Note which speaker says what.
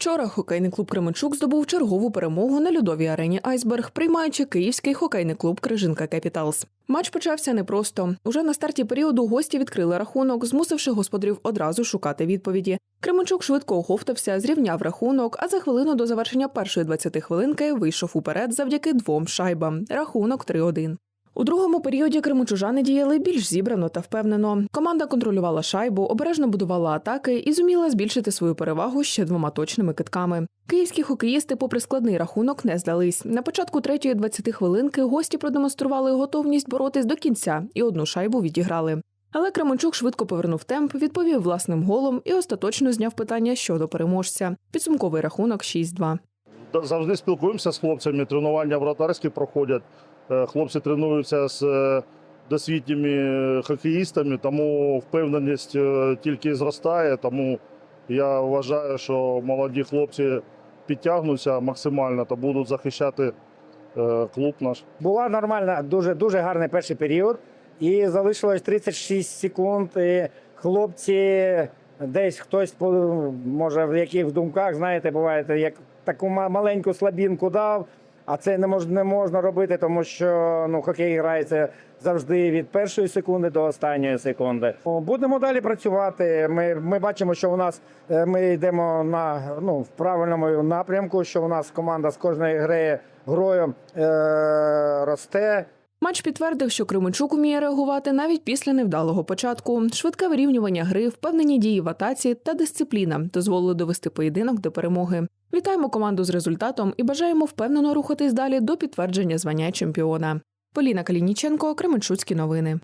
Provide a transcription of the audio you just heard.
Speaker 1: Вчора хокейний клуб Кременчук здобув чергову перемогу на льодовій арені Айсберг, приймаючи київський хокейний клуб Крижинка Кепіталс. Матч почався непросто. Уже на старті періоду гості відкрили рахунок, змусивши господарів одразу шукати відповіді. Кременчук швидко оговтався, зрівняв рахунок, а за хвилину до завершення першої 20 хвилинки вийшов уперед завдяки двом шайбам. Рахунок 3-1. У другому періоді кримучужани діяли більш зібрано та впевнено. Команда контролювала шайбу, обережно будувала атаки і зуміла збільшити свою перевагу ще двома точними китками. Київські хокеїсти, попри складний рахунок, не здались. На початку третьої 20 хвилинки гості продемонстрували готовність боротись до кінця і одну шайбу відіграли. Але Кременчук швидко повернув темп, відповів власним голом і остаточно зняв питання щодо переможця. Підсумковий рахунок 6-2.
Speaker 2: Завжди спілкуємося з хлопцями. Тренування вратарські проходять. Е, Хлопці тренуються з е, досвідніми е, хокеїстами, тому впевненість тільки зростає. Тому я вважаю, що молоді хлопці підтягнуться максимально та будуть захищати клуб наш.
Speaker 3: Була нормальна, дуже дуже гарний перший період. І залишилось 36 секунд. І хлопці десь хтось може в яких думках, знаєте, буває, як таку ма- маленьку слабінку дав. А це не мож, не можна робити, тому що ну, хокей грається завжди від першої секунди до останньої секунди. Будемо далі працювати. Ми, ми бачимо, що у нас е, ми йдемо на ну, в правильному напрямку, що у нас команда з кожної гри грою е, росте.
Speaker 1: Матч підтвердив, що Кременчук уміє реагувати навіть після невдалого початку. Швидке вирівнювання гри, впевнені дії в атаці та дисципліна дозволили довести поєдинок до перемоги. Вітаємо команду з результатом і бажаємо впевнено рухатись далі до підтвердження звання чемпіона. Поліна Калініченко, Кременчуцькі новини.